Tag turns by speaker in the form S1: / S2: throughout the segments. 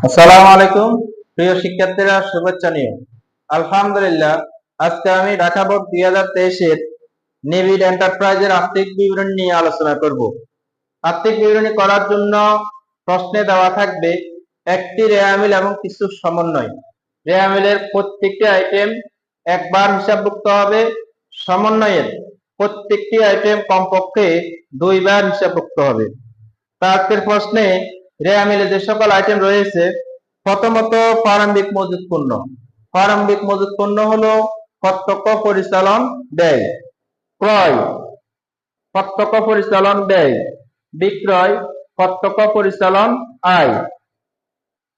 S1: আসসালামু আলাইকুম। প্রিয় শিক্ষার্থীরা, শুভেচ্ছা নিয়ে। আলহামদুলিল্লাহ, আজকে আমি ঢাকা বোর্ড দুই হাজার তেইশের নেভিড এন্টারপ্রাইজের আর্থিক নিয়ে আলোচনা করব। আর্থিক বিবরণী করার জন্য প্রশ্নে দেওয়া থাকবে একটি রেয়ামিল এবং কিছু সমন্বয়। রেয়ামিলের প্রত্যেকটি আইটেম একবার হিসাবভুক্ত হবে। সমন্বয়ের প্রত্যেকটি আইটেম কমপক্ষে দুইবার হিসাবভুক্ত হবে। তা আজকের প্রশ্নে রেয়ামিলে যে সকল আইটেম রয়েছে, প্রথমত প্রারম্ভিক মজুত পণ্য। প্রারম্ভিক মজুত পণ্য হলো প্রত্যক্ষ পরিচালন ব্যয়, ক্রয়, প্রত্যক্ষ পরিচালন ব্যয়, বিক্রয়, প্রত্যক্ষ পরিচালন আয়,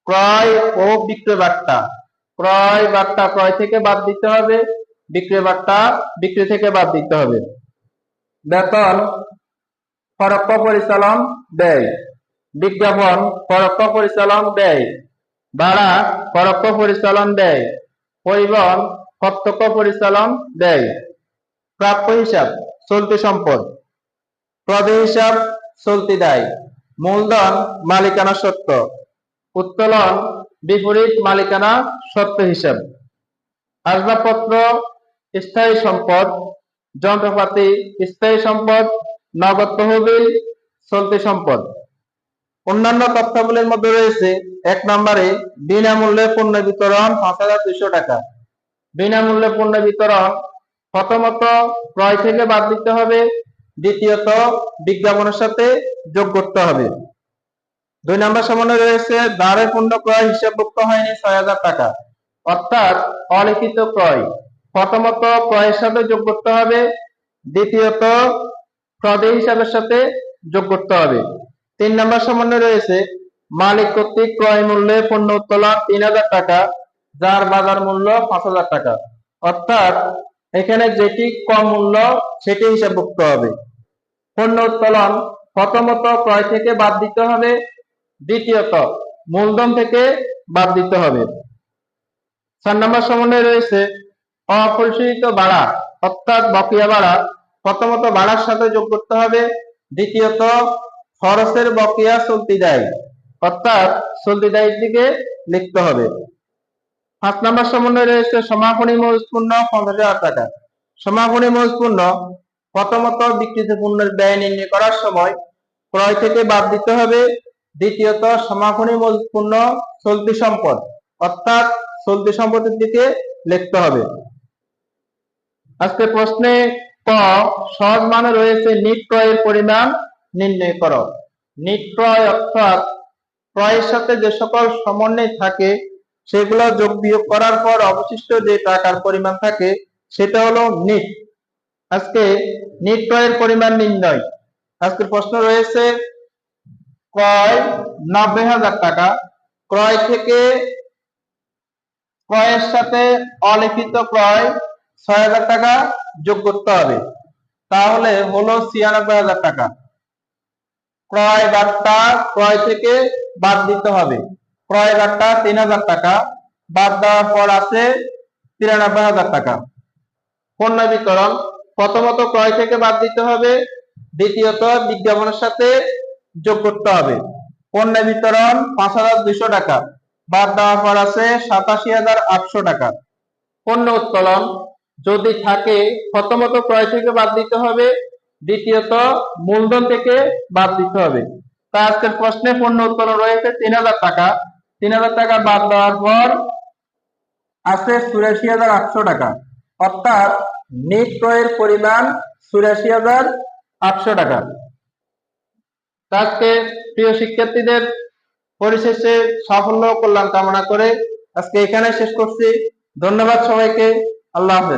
S1: ক্রয় ও বিক্রয় বার্তা। ক্রয় বার্তা ক্রয় থেকে বাদ দিতে হবে, বিক্রয় বার্তা বিক্রি থেকে বাদ দিতে হবে। বেতন পরোক্ষ পরিচালন ব্যয়। বিজ্ঞাপন পরোক্ষ পরিচালন ব্যয় ভাড়া পরোক্ষ পরিচালন ব্যয় পরিবহন প্রত্যক্ষ পরিচালন ব্যয় প্রাপ্য হিসাব, চলতি সম্পদ। প্রদেয় হিসাব, চলতি দায়। মূলধন, মালিকানা সত্ত্ব উত্তোলন, বিপরীত মালিকানা সত্ত্ব হিসাব। আসবাবপত্র, স্থায়ী সম্পদ। যন্ত্রপাতি, স্থায়ী সম্পদ। নগদ তহবিল, চলতি সম্পদ। অন্যান্য তথ্যাবলীর মধ্যে রয়েছে, এক নম্বরে বিনামূল্যে পণ্য বিতরণ পাঁচ হাজার দুইশো টাকা। বিনামূল্যে পণ্য বিতরণ প্রথমত ক্রয় থেকে বাদ দিতে হবে, দ্বিতীয়ত বিজ্ঞাপনের সাথে যোগ করতে হবে। দুই নম্বর সমন্বয় রয়েছে, দ্বারে পণ্য ক্রয় হিসাবভুক্ত হয়নি ছয় হাজার টাকা। অর্থাৎ অলিখিত ক্রয়। প্রথমত ক্রয়ের সাথে যোগ করতে হবে, দ্বিতীয়ত প্রদেয় হিসাবের সাথে যোগ করতে হবে। তিন নম্বর সমন্বয় রয়েছে, মালিক কর্তৃক ক্রয় মূল্যে পণ্য উত্তোলন তিন হাজার টাকা, যার বাজার মূল্য পাঁচ হাজার টাকা। অর্থাৎ এখানে যেটি কম মূল্য, সেটি হিসাবভুক্ত হবে। পণ্য উত্তোলন প্রথমত ক্রয় থেকে বাদ দিতে হবে, দ্বিতীয়ত মূলধন থেকে বাদ দিতে হবে। চার নম্বর সমন্বয় রয়েছে, অপরিশোধিত ভাড়া, অর্থাৎ বকেয়া ভাড়া প্রথমত ভাড়ার সাথে যোগ করতে হবে, দ্বিতীয়ত খরচের বকেয়া চলতি দেয়। অর্থাৎ চলতি দায়ের দিকে লিখতে হবে। পাঁচ নম্বর সমন্বয় রয়েছে সমাপনী মজুতপূর্ণ পঞ্চাশ হাজার টাকা। সমাপনী মজুতপূর্ণ প্রথমত বিক্রিত পণ্যের ব্যয় নির্ণয় করার সময় ক্রয় থেকে বাদ দিতে হবে। দ্বিতীয়ত সমাপনী মজুতপূর্ণ চলতি সম্পদ। অর্থাৎ চলতি সম্পদের দিকে লিখতে হবে। আজকে প্রশ্নে ক সহজ মানে রয়েছে নিট ক্রয়ের পরিমাণ নির্ণয় করো। নিট ক্রয় অর্থাৎ ক্রয়ের সাথে যে সকল সমন্বয় থাকে, সেগুলো যোগ বিয়োগ করার পর অবশিষ্ট যে টাকার পরিমাণ থাকে, সেটা হলো নিট। আজকে নিট ক্রয়ের পরিমাণ নির্ণয়। আজকের প্রশ্ন রয়েছে, ক্রয় নব্বই হাজার টাকা। ক্রয় থেকে ক্রয়ের সাথে অলিখিত ক্রয় ছয় হাজার টাকা যোগ করতে হবে। তাহলে হলো ছিয়ানব্বই হাজার টাকা। ক্রয় বার্তা ক্রয় থেকে বাদ দিতে হবে। ক্রয় বার্তা তিন হাজার টাকা, বাদ দেওয়ার পর আছে তিরানব্বই হাজার টাকা। পণ্য বিতরণ, প্রথমত ক্রয় থেকে বাদ দিতে হবে, দ্বিতীয়ত বিজ্ঞাপনের সাথে যোগ করতে হবে। পণ্য বিতরণ পাঁচ হাজার দুইশো টাকা, বাদ দেওয়ার পর আছে সাতাশি হাজার আটশো টাকা। পণ্য উত্তোলন, যদি থাকে, প্রথমত ক্রয় থেকে বাদ দিতে হবে দ্বিতীয়ত, মূলধন থেকে বাদ দিতে হবে। তা আজকের প্রশ্নে পণ্য উত্তোলন রয়েছে, তিন হাজার টাকা। তিন হাজার টাকা বাদ দেওয়ার পর আছে চুরাশি হাজার আটশো টাকা। অর্থাৎ নিট ক্রয়ের পরিমাণ চুরাশি হাজার আটশো টাকা। আজকে প্রিয় শিক্ষার্থীদের পরিশেষে সাফল্য কল্যাণ কামনা করে আজকে এখানে শেষ করছি। ধন্যবাদ সবাইকে। আল্লাহ হাফেজ।